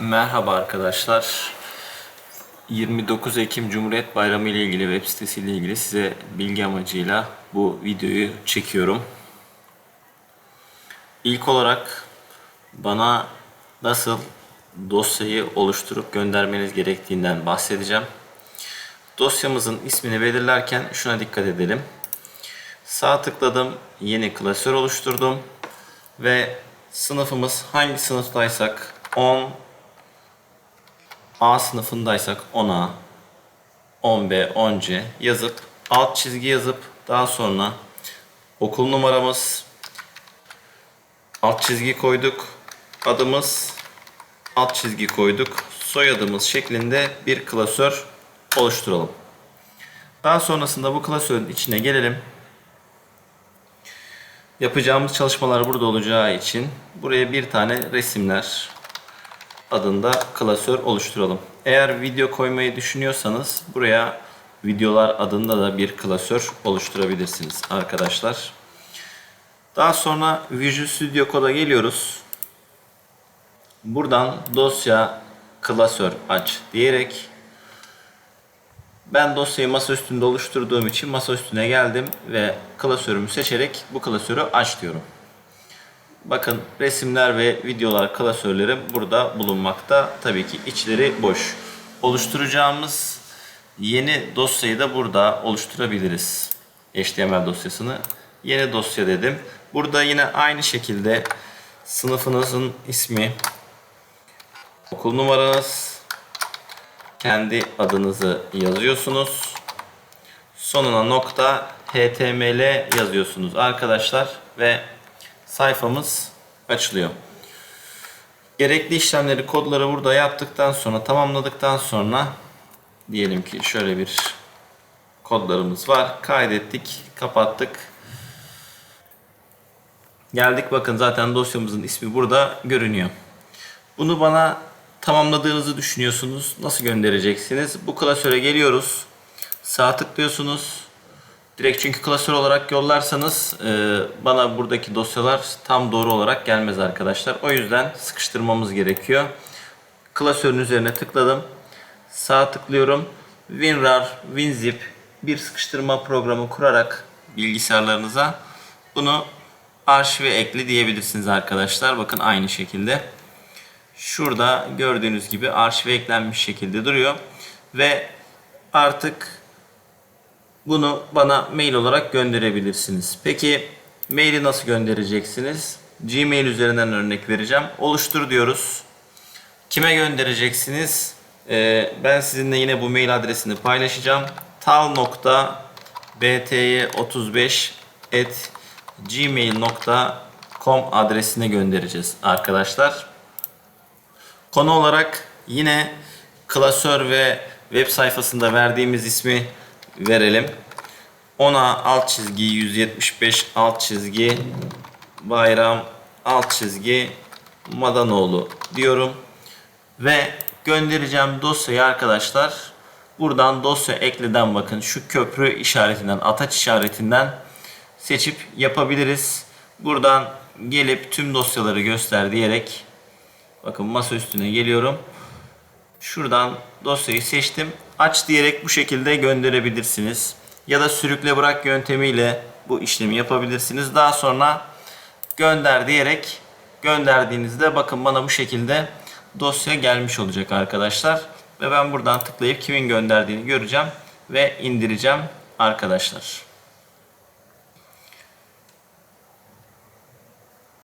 Merhaba arkadaşlar. 29 Ekim Cumhuriyet Bayramı ile ilgili web sitesi ile ilgili size bilgi amacıyla bu videoyu çekiyorum. İlk olarak bana nasıl dosyayı oluşturup göndermeniz gerektiğinden bahsedeceğim. Dosyamızın ismini belirlerken şuna dikkat edelim. Sağ tıkladım, yeni klasör oluşturdum ve sınıfımız hangi sınıftaysak 10 A sınıfındaysak 10A, 10B, 10C yazıp alt çizgi yazıp daha sonra okul numaramız alt çizgi koyduk. Adımız alt çizgi koyduk. Soyadımız şeklinde bir klasör oluşturalım. Daha sonrasında bu klasörün içine gelelim. Yapacağımız çalışmalar burada olacağı için buraya bir tane resimler adında klasör oluşturalım. Eğer video koymayı düşünüyorsanız buraya videolar adında da bir klasör oluşturabilirsiniz arkadaşlar. Daha sonra Visual Studio Code'a geliyoruz. Buradan dosya klasör aç diyerek ben dosyayı masa üstünde oluşturduğum için masa üstüne geldim ve klasörümü seçerek bu klasörü aç diyorum. Bakın resimler ve videolar klasörlerim burada bulunmakta. Tabii ki içleri boş. Oluşturacağımız yeni dosyayı da burada oluşturabiliriz. HTML dosyasını. Yeni dosya dedim. Burada yine aynı şekilde sınıfınızın ismi, okul numaranız, kendi adınızı yazıyorsunuz. Sonuna nokta html yazıyorsunuz arkadaşlar ve sayfamız açılıyor. Gerekli işlemleri, kodları burada yaptıktan sonra, tamamladıktan sonra diyelim ki şöyle bir kodlarımız var. Kaydettik, kapattık. Geldik bakın zaten dosyamızın ismi burada görünüyor. Bunu bana tamamladığınızı düşünüyorsunuz. Nasıl göndereceksiniz? Bu klasöre geliyoruz. Sağ tıklıyorsunuz. Direkt çünkü klasör olarak yollarsanız e, bana buradaki dosyalar tam doğru olarak gelmez arkadaşlar. O yüzden sıkıştırmamız gerekiyor. Klasörün üzerine tıkladım. Sağ tıklıyorum. WinRAR, WinZip bir sıkıştırma programı kurarak bilgisayarlarınıza bunu arşive ekli diyebilirsiniz arkadaşlar. Bakın aynı şekilde. Şurada gördüğünüz gibi arşive eklenmiş şekilde duruyor. Ve artık bunu bana mail olarak gönderebilirsiniz. Peki maili nasıl göndereceksiniz? Gmail üzerinden örnek vereceğim. Oluştur diyoruz. Kime göndereceksiniz? Ee, ben sizinle yine bu mail adresini paylaşacağım. tal.bty35 at gmail.com adresine göndereceğiz arkadaşlar. Konu olarak yine klasör ve web sayfasında verdiğimiz ismi verelim. Ona alt çizgi 175 alt çizgi bayram alt çizgi Madanoğlu diyorum. Ve göndereceğim dosyayı arkadaşlar buradan dosya ekleden bakın şu köprü işaretinden ataç işaretinden seçip yapabiliriz. Buradan gelip tüm dosyaları göster diyerek bakın masa üstüne geliyorum. Şuradan dosyayı seçtim. Aç diyerek bu şekilde gönderebilirsiniz. Ya da sürükle bırak yöntemiyle bu işlemi yapabilirsiniz. Daha sonra gönder diyerek gönderdiğinizde bakın bana bu şekilde dosya gelmiş olacak arkadaşlar. Ve ben buradan tıklayıp kimin gönderdiğini göreceğim ve indireceğim arkadaşlar.